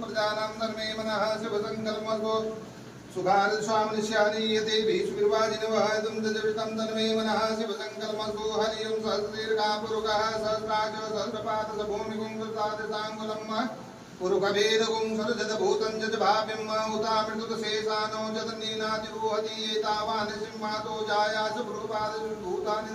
प्रजानां धर्मे मनः शिवसङ्कल्मसो सुखारस्वामनिष्यानीयते भीष्मिर्वाजिनवहदं दजवितं तन्मे मनः शिवसङ्कल्मसो हरिं सहस्रीर्कापुरुकः सहस्राज सहस्रपात स भूमिकुं कृतादृताङ्गुलम् पुरुखभेदकुं सरजतभूतं उतामृतुतशेषानो जतनीनातिरुहति एतावान् सिंहातो जायास भूतानि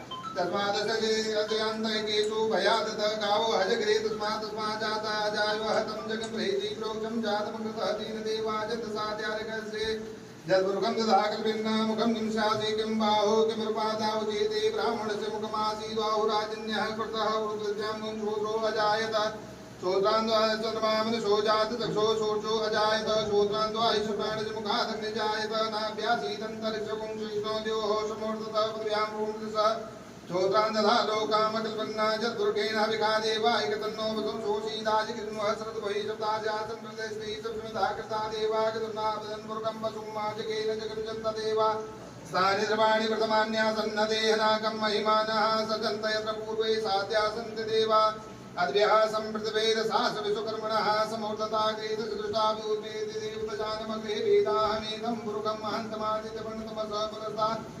जायत तस्मादशजयन्तकेषु भयादत गावो हजगरे तस्मात् तस्मात् जाता अजायो हतं जगम्रेति प्रोक्षं जातमकृतः दीनदेवाजत साध्यारकस्य जद्मुखं तथा कल्पिन्न मुखं किं किं बाहो किमिरुपादावचेते ब्राह्मणस्य मुखमासीद्वाहुराजन्यः कृतः वृद्ध्यां शूद्रो अजायत श्रोत्रान्द्वाचन्द्रमामनुषो जात चक्षो शोर्चो अजायत श्रोत्रान्द्वाहिषुप्राणज मुखादग्निजायत नाभ्यासीदन्तरिक्षपुंसो द्योः समूर्ततः पृथिव्यां भूमिसः श्रोत्रान्दधा लोकामकल्पन्ना च दुर्गेण विखादेवायकतन्नो वसुं शोषीदाजिकृन्वः सरद्वै शब्दाजासन् प्रदेशे सप्तमिधा कृता देवागतुर्नाभदन् पुरुकं वसुं माजकेन जगरुजन्तदेवा स्थानि द्रवाणि प्रथमान्यासन्नदेहनाकं महिमानः सजन्त पूर्वे साध्यासन्ति देवा अद्भ्यः समूर्तता देवतजानमग्रे वेदाहमेदं पुरुकं महन्तमादित्यवर्णतमसः पुरस्तात्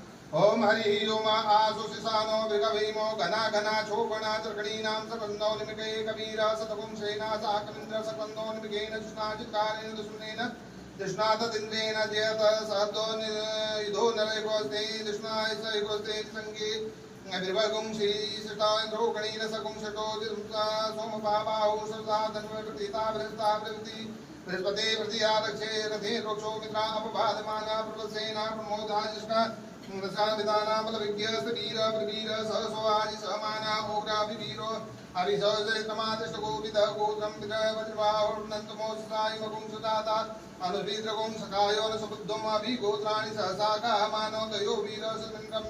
ओम हरि ओम आसु शिशानो विगभीमो घना घना छोपणा त्रिकणीनां सकन्दो निमिके कबीर सतपुं सेना साकमिन्द्र सकन्दो निमिकेन कृष्णाचित्कारेण दुष्मनेन कृष्णातदिन्द्रेण जयत सहतो युधो नरैकोस्ते कृष्णाय स एकोस्ते सङ्गे विभगुं श्रीसृतान्द्रो गणेन सकुं षटो सोमपाबाहु सदा धन्वकृतिता बृहस्ता बृहति बृहस्पते प्रतिया रक्षे रथे रोक्षो मित्रा अपबाधमाना प्रवसेना प्रमोदाजिष्टा अनुवीद्रगुं सखायो न सुबुद्धम् अभिगोत्राणि सहसा गामानो दयो वीर सुमिन्द्रं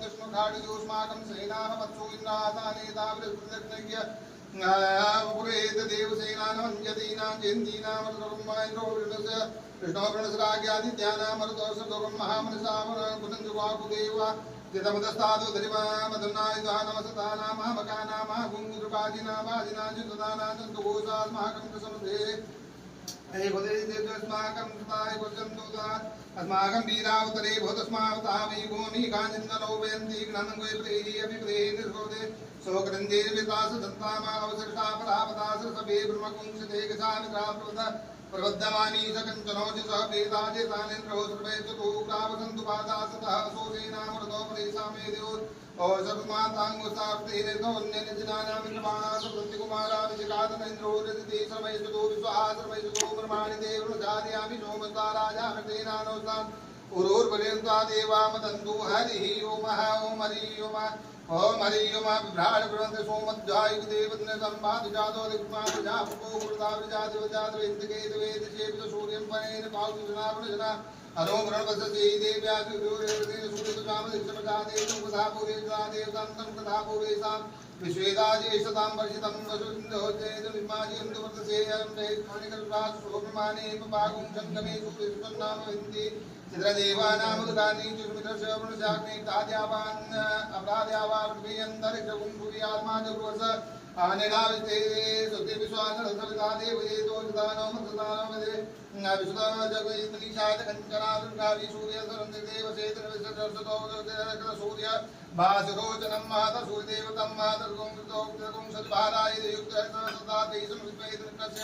सेनाः वत्सो इन्द्रासानेता पुरेत देवसेनानमन्यतीनां जयन्तीनामरुम्बेन्द्रो वृणस्य कृष्णो प्रणसराज्ञादित्यानामरुदोषदोगं महामनसामरगुणञ्जुवाकुदेव जितमदस्तादु धरिमामधुनायुधा नमसतानामामकानामा गुङ्गुरुपादिना वादिना जुतदाना चन्दुघोषास्माकं च समुदे हे बुधेस्माकं कृताय कुर्जन्तुता अस्माकं वीरावतरे भूतस्मावता वै भूमि काञ्चन्दनो वयन्ति ज्ञानं वै प्रेहि अपि प्रेहि निर्भोदे शोकरञ्जेन विकास दन्तामा अवसृष्टा परापदास सभे ब्रह्मकुंसते गजामित्राप्रवद प्रबद्धमानी स सह वेदाजे तानेन्द्रो सर्वे चतु प्रावसन्तु पादासतः सोसेनामृतोपदेशा मे देवोत् ओषधुमाताङ्गुस्तार्तेनेन्दोन्यनिजनानामिन्द्रमाणासुप्रतिकुमाराभिषिकादनेन्द्रो रजते सर्वै चतु विश्वाः सर्वै चतु ब्रह्माणि देवृजार्यामि सोमस्ता राजा हृतेनानोस्तान् उरोर्पर्यन्ता देवा मदन्तु हरिः ओम हरिः ओम ॐ हरिः ओम बिभ्राट ब्रवन्त सोमध्यायुदेवत्न सम्पादु जातो दिक्मा प्रजापको कृता प्रजादिवजातवेन्दके द्वेद चेपित सूर्यं पनेन पावतु जनावृजना अनो गृणपस्य देव्यादिव्योरेवतेन सूर्यकामदिक्षप्रजादेवं कथा पूरेशा देवतां तं कथा पूरेशां विश्वेदाजेषतां वर्षितं वसुन्दोचेदमिमाजियन्तु वर्तसेयं वेत्मणिकल्पात् शोभमाने पागुं शङ्कमे सूर्यसुपन्नाम विन्ति चित्रदेवानामुदगानि चुर्मित्रस्य वृणशाग्नि ताद्यावान् अपराध्यावान् वियन्तरिक्षगुं भुवि आत्मा जगुवस आनेनाविस्ते सुते भासरोचनं मात सूर्यदेवतं मात गुंकृतो सद्भाराय युक्त सदा तेषं विद्वैतं कस्य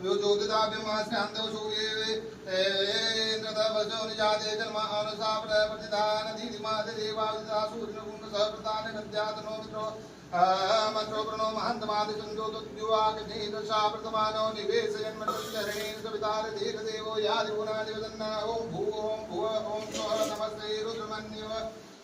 ജ്യോതിതാഭ്യമാശ്രാന്തവശൂര്യേന്ദ്രതപശോ നിജാതേ ജന്മാനുസാപ്രതിദാനധീതിമാതിരീവാദിതാസൂര്യഗുണസഹൃതാനഗത്യാതനോ മിത്രോ മന്ത്രോ പ്രണോ മഹന്തമാദിശം ജ്യോതിദ്യുവാഗ്നീതശാപ്രതമാനോ നിവേശയന്മരണീ സവിതാരധീരദേവോ യാദിഗുണാദിവദന്ന ഓം ഭൂ ഓം ഭുവ ഓം നമസ്തേ രുദ്രമന്യവ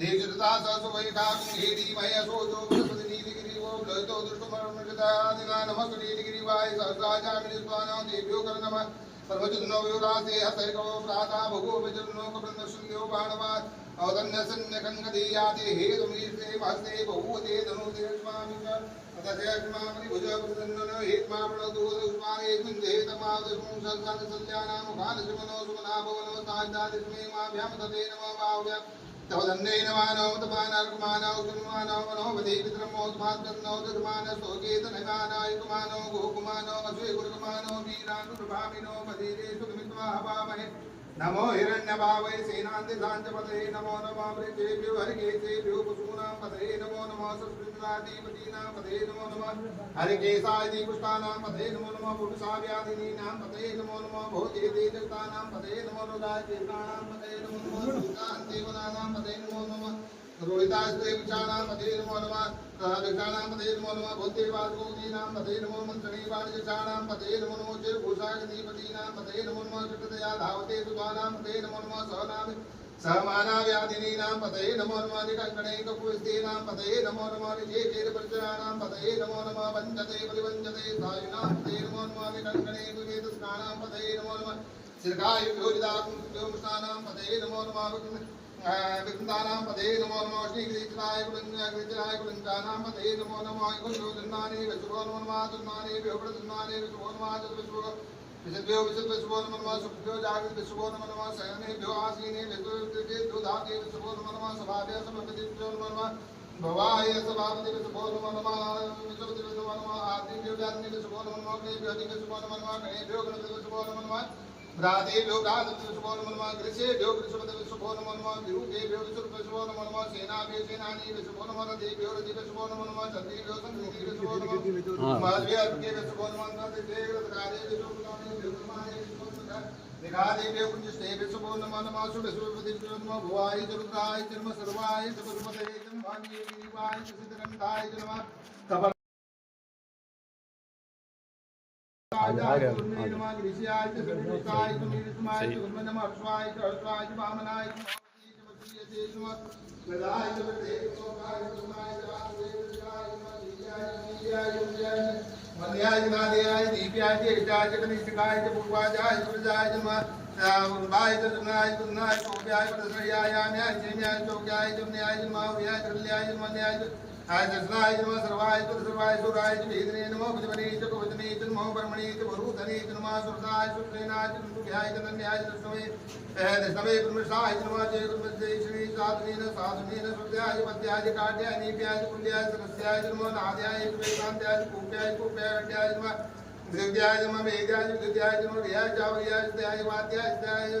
देवजता ससुवैखा कुङ्गेरी मयसो जो बृहस्पति नीतिगिरिवो लयतो दृष्टुमर्मृगदादिना नमस्तु नीतिगिरिवाय सहस्राजामिनिस्वानां देव्यो कर नमः सर्वजुनो विरासे हतैको प्राता भुगो विजनो कबृन्दशुल्यो बाणवा औदन्यसन्यकङ्गदीयाते हे तुमीर्ते महस्ते बहुवते धनुते स्वामी अतशेष्मामनि भुज प्रसन्ननो हेत्मा प्रणदूत उस्माने कुञ्जे तमादशुं सल्सल्सल्यानां मुखानशुमनो सुमना भवनो ताजादिस्मे माभ्यां तते नमः बाहुभ्यां तव दन्ने नमानो तमानार्कुमानो सुन्मानो मनोपति पितरमोद्भाद्रन्नो दधमानो सोकेत नैमानाय कुमानो गोकुमानो अश्वे गुरुकुमानो वीरानुप्रभामिनो मदीरे सुखमित्वा हवामहे। नमो हिरण्यभावै सेनान्ति साञ्चपतये नमो नमः वृक्षेभ्यो हरिकेशेभ्यो कुसूनां पतये नमो नमः सुस्मृताधिपतीनां पतये नमो नमः हरिकेशादि पुष्टानां पतये नमो नमः पुरुषाव्याधिनीनां पतये नमो नमः भोजेते जगतानां पतये नमो रोगाय चेतानां पतये नमो नमः सुतान्तेवनानां पतये नमो नमः रोहितास्ते विचानां पतये नमो नमः सहदक्षाणां पतये नमो नमः भूतेवासगोदीनां पतये नमो शनिवाणिजानां पतये नमो नमः चिरभूषागदीपतीनां पतये नमो नमः धावते सुतानां पतये नमो नमः सहनामि सहमानाव्याधिनीनां पतये नमो नमः निकङ्कणैकपुस्तीनां पतये नमो नमः निजेकेरपरिचराणां पतये नमो नमः वञ्चते बलिवञ्चते सायुनां पतये नमो नमः निकङ्कणैकवेदस्नानां पतये नमो नमः शिर्घायुभ्योजिदाकुंस्तानां पतये नमो नमः विकृतानां पदे नमो नमो श्रीकृष्णाय कुलिङ्गाय कुलिङ्गानां पदे नमो नमः कुलो दुन्नानि नमो नमः दुन्नानि विभ्र दुन्नानि नमः विश्वो विशद्भ्यो विशद् विश्वो नमो नमः सुभ्यो जागृत विश्वो नमो नमः शयनेभ्यो आसीने विश्वो धाते नमो नमः सभाभ्य समपति नमो नमः भवाय सभापति विश्वो नमो नमः विश्वपति विश्वो नमः आदिभ्यो जातने विश्वो नमो नमः गणेभ्यो अधि विश्वो नमो नमः गणेभ्यो गणपति विश्वो नमो नमः भ्रातेभ्यो भ्रातृ विश्वो नमो नमः गृहपति विश्वो नमो नमः विरूपेभ्यो विश्वो नमो नमः सेनाभ्यो सेनानी विश्वो नमो नमः रति विश्वो नमो नमः चन्द्रेभ्यो चन्द्री विश्वो नमः नमः नन्ददेवकारे विश्वो नमः विष्णुमाय विश्वो नमः निघादेभ्यो पुञ्जस्ते विश्वो नमो नमः विश्वो नमः भुवाय च रुद्राय च नमः सर्वाय च पशुपतये च नमः मन्याय दीप्याय कनिष्ठकाय च पूर्वाजाय सुरजाय नमः बाय च नाय नाय सोप्याय प्रसयाय न्याय चौक्याय च न्याय माव्याय कल्याय च मन्याय च आय जसनाय नमः सर्वाय च सर्वाय सुराय च वेदने नमः भजवने च कवचने च नमः परमणे च वरुधने च नमः सुरदाय सुप्रेनाय च दुर्गाय च नन्याय च दशमे दशमे ब्रह्मशाय च नमः जय ब्रह्मजय श्री साधनेन साधनेन सुरदाय पद्याय काट्याय नीप्याय पुण्याय सरस्याय च नमः नाद्याय च वेदान्त्याय च कूप्याय कूप्याय च नमः दिव्याय नमः वेद्याय च दिव्याय च नमः रियाय च आवयाय च त्याय वाद्याय च त्याय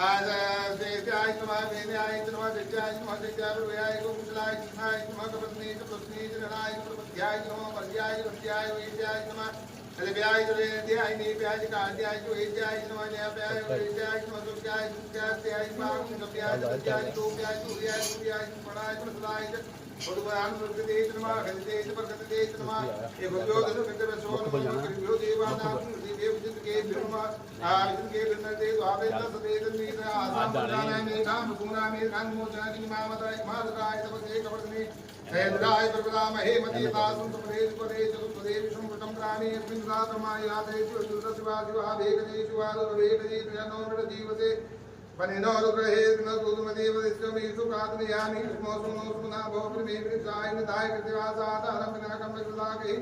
आदेत्याय नमः वेद्याय नमः विद्याय नमः विद्याय प्रभयाय कुशलाय कृष्णाय नमः कपत्नी च प्रश्नी च रणा प्रपत्याय नमः पर्याय वन्द्याय वेद्याय नमः कलव्याय च वेद्याय नीप्याय च काद्याय च वेद्याय नमः न्याप्याय वेद्याय नमः दुर्गाय दुर्गास्याय नमः कुन्दव्याय च विद्याय तोप्याय सूर्याय सूर्याय पणाय प्रसदाय च भगवान प्रकृते च नमः गणिते च प्रकृते च नमः ये भव्यो दनु विद्य सोन भव्यो देवानां दिव्य विजित के ब्रह्म आ विजित के ब्रह्म ते द्वावे तसते तन्नीत आसामदानाय मेघां गुणा मेघां मोचनानि मामदाय मादराय तपसे कवर्तने हेन्द्राय प्रपदामहे मतीतासं सुपदे सुपदे चतुपदे विष्णु वृतं प्राणे अस्मिन् सातमायाते शिवशिवा शिवा वेगदे शिवा वेगदे त्र्यनो मृड जीवते पनिनो रुग्रहे न गुरुमदेव विश्वमेषु प्रार्थयामि स्मो सुनो सुना भो प्रमे निधाय कृतिवासात अरम्भनाकं विकृताकै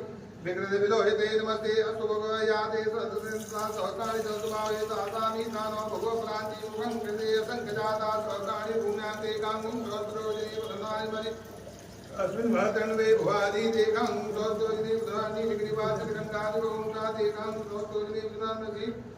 विकृत विलोहिते नमस्ते अस्तु भगवयाते सदसंसा सहकारि सदभावे सातामि दानो भगव प्रान्ति युगं कृते संकजाता सहकारि भूम्याते काङ्गुं सहस्रोजने प्रधानाय मणि अस्मिन् भरतन्वे भुवादि गङ्गादि प्रधानमसि ते कांग सहस्रोजने बुधारिये भूतानाम अधिपति लोकका ते कांग सहस्रोजने बुधाने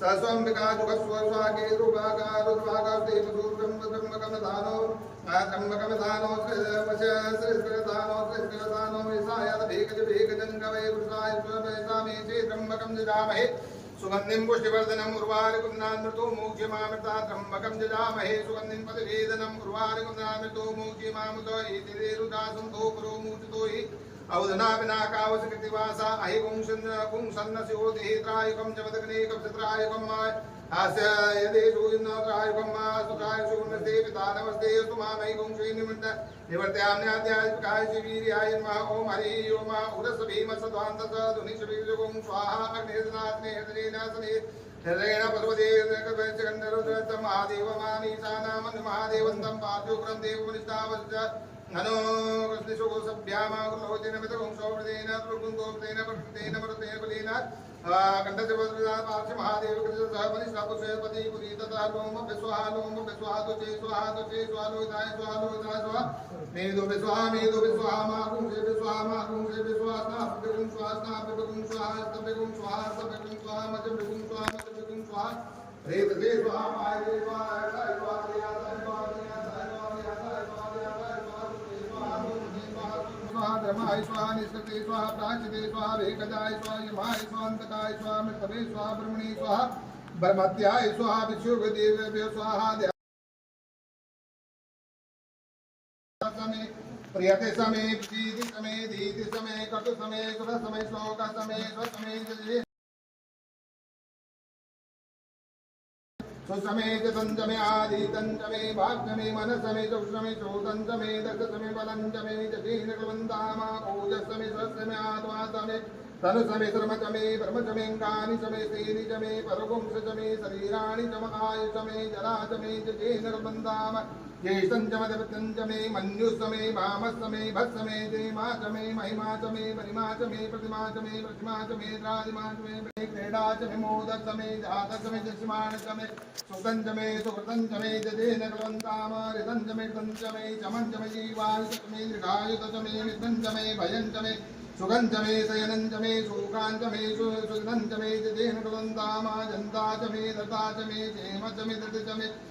सस्वम्बिका जुगस्वस्वागे रुभागा रुद्रभागास्ते मधुर्गं ब्रह्मकमधानो ब्रह्मकमधानो श्रीस्कृतानो श्रीस्कृतानो विसायत भेकज भेकजङ्गवे वृषाय स्वमेषामे चे त्र्यम्बकं जजामहे सुगन्धिं पुष्टिवर्धनम् उर्वारुकुन्दामृतो मोक्ष्यमामृता त्र्यम्बकं जजामहे सुगन्धिं पतिवेदनम् उर्वारुकुन्दामृतो मोक्ष्यमामृत इति रेरुदासन्तो पुरो मूर्तितो हि औदना विनाकावस अहि पुंसन्न पुंसन्नसि ओदिहि त्रायुकं च वदग्नेकं चित्रायुकं मा उन्नते पिता नमस्ते अस्तु मामयि पुंसै निमित्त निवर्त्याम्याद्याय प्रकाश वीर्याय नमः ॐ हरिः ओम उदस भीम सद्वान्तस धुनिशवीर्यगुं स्वाहा अग्नेदनात्मे हृदयेन सने हृदयेन पद्मदे गन्धरुद्रतं महादेवमानीशानामन् महादेवन्तं पार्थुपुरं देवमनिष्ठावश्च ननो कृष्णशो सभ्यामाकुलोचन मितवंशोवृतेन प्रकुन्दोवृतेन प्रकृतेन, मरुतेन बलेन कण्ठस्य वज्रदा पार्श्व महादेव कृष्ण सह मनिष्ठापुषपति पुरी तथा लोम विस्वाहा लोम विस्वाहा तुचे स्वाहा तुचे स्वालोहिताय स्वालोहिताय स्वाहा मेदो विस्वाहा मेदो विस्वाहा माकुं से विस्वाहा माकुं से विगुं स्वाहा स्नाप विगुं स्वाहा विगुं स्वाहा विगुं स्वाहा विगुं स्वाहा विगुं स्वाहा प्रेत दे स्वाहा माय दे स्वाहा ऐसा स्वाहा दे स्वाहा धर्माय स्वाहा निष्कृते स्वाहा प्राचिते स्वाहा वेकजाय स्वाहा यमाय स्वान्तकाय स्वाहा मृतवे स्वाहा, ब्रह्मणे स्वाहा, ब्रह्मत्याय स्वाहा विश्वदेवेभ्यो स्वाहा प्रियते समय प्रीति समय धीति समय कटु समय सुर समय शोक समय स्वसमय च सुसमेत तंजमे आदि, तंजमे भाग्यमे मनसमे चौषमे चौतंजमे दशमे बलंजमे जतीन कुलवंतामा ओजसमे स्वसमे आत्मासमे तनुसमे श्रमचमे ब्रह्मचमेङ्गानि चमे सेनि चमे मे शरीराणि च ज्येष्ठञ्चमदवत्यञ्चमे मन्युसमे भामसमे भत्समे जयमाचमे महिमाचमे परिमाचमे प्रतिमाचमे प्रतिमाचमे राजिमाचमे क्रीडाचमे मोदसमे जातसमे जस्मानचमे कुलवन्ताम कुलवन्ताम सतमे जजेन वन्दाम मूर्ख समय निर्ता चमे पय समय रस चमे कृतं च मधु चमे च कृति चमे विष्टि चमे जयतं च मधुरं चमे जति निरुबन्धा राय समे समे पुष्टं चमे पुष्टिं चमे विभुं चमे प्रभुं चमे पूर्णं चमे पूर्णं चमे गुह्यं चमे चितं चमे चतु चमे जये निरुबन्धा विदं च मे वेदं च मे भूतं च मे भविष्यं च मे सुखं च मे सुपदं च मे रिदं च मे रति च मे कीर्ति च मे कीर्ति च मे रति च मे सुमति च मे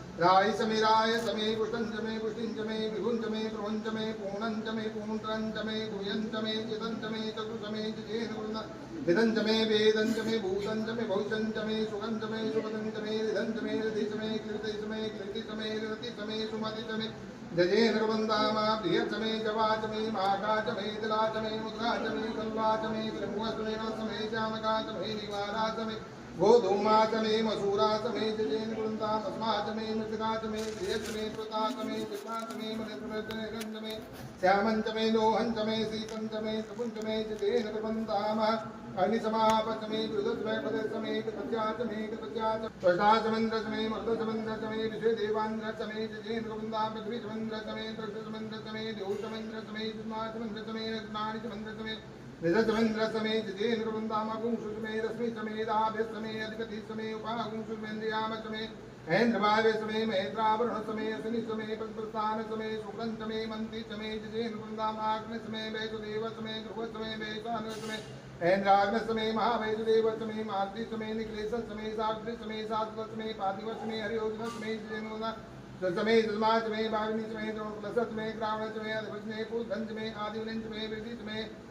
निवारा च मे गोधूमा च मे मसूरा च मे जये निर्बन्धा अस्मा च मे मृतिका च मे प्रिय च मे कृता च मे कृष्णा मे मनिर्मृतनिरं च मे श्यामं च मे लोहं मे सीतं च मे कपुं च मे जये निर्बन्धामा अग्निसमापच मे विरुद्ध मे पदे मे कृत्या च मे कृत्या च त्वष्टा च मन्द्र मे मर्द च मन्द्र च मे विषय देवान्द्र च मे जयेन्द्र वृन्दा पृथ्वी च मन्द्र च मे दृष्ट च मन्द्र च मे देव च मन्द्र च मे जिन्मा च मन्द्र च मे रत्नानि च मन्द्र च मे निज च मन्द्र च मे जयेन्द्र वृन्दाम पुंसु च मे रश्मि च मे च मे अधिपति च मे उपागुंसु च मे इन्द्रियाम च मे च मे महेन्द्रावरण च मे अग्नि मे प्रस्थान च मे शुक्रं च मे च मे आग्नि च मे वैसुदेव च मे ध्रुव च मे वैशान च मे ऐन्द्राग्न समे महावैदेव समे मार्ति समे निखिलेश समे साग्नि समे सात्व समे पार्थिव समे हरियोजन समे जयनोदा समे जन्मा समे भागिनी समे द्रोणकुलस समे ग्रावण समे अधिपति पुद्धन समे आदिवलन समे वृद्धि समे वेदांज वृद्धि समे वृद्धन समे स्वाकार समे जैन गुणाग्नि समतम समे कर्म समे सूर्य समे समे समे पृथ्वी समे दिति समे दिति समे ओम लेव सकल समे जैन गुणदन समे दन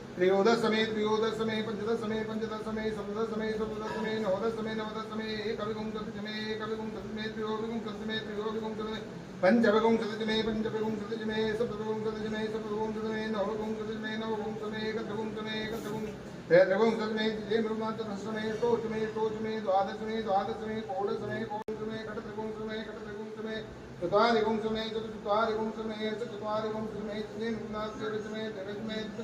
त्रयोदश में त्रयोदश में पंचदश में पंचदश में सप्तदश में सप्तदश में नवदश में नवदश में एकविगुं सत्य में एकविगुं सत्य में त्रयोविगुं सत्य में त्रयोविगुं सत्य में पंचविगुं सत्य में पंचविगुं सत्य में सप्तविगुं सत्य में सप्तविगुं सत्य में नवविगुं सत्य में नवविगुं सत्य में एकविगुं सत्य में एकविगुं त्रैविगुं सत्य में जे मृगमात्र में टोच में टोच में द्वादश में द्वादश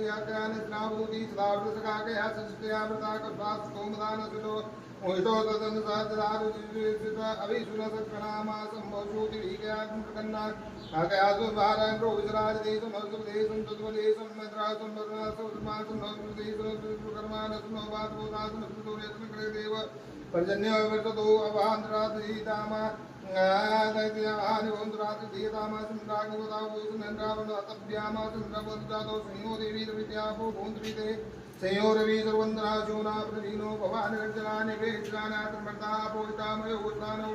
ओं पूर्वसुयाज्ञान स्नाभूति सदावृतसकाकया सचितया वृता कस्मात् स्तोमदानसुतो मोहितो तदन साधदारुचित अभिसुन सत्प्रणामा सम्भवशोति विज्ञानं प्रकन्ना काकयासु भारं प्रोविसराज देशं हर्षदेशं तद्वदेशं मद्रासं वरुणासं नोदेशं कर्मानसं नोवात्मोदासं सुतोरेशं कृदेव पर्जन्य वर्ततो ஆதிவோந்துராது சீதாமாசுராகுவதாபூது நன்றாவது அத்தபியாமாசுரபோதுராதோ சயோதேவீத வித்யாபோ பூந்துவிதே சயோரவீதர்வந்தராஜூனா பிரவீனோ பவானர்ஜனா நிவேஜனாநாதிமர்தாபோதாமயோதானோ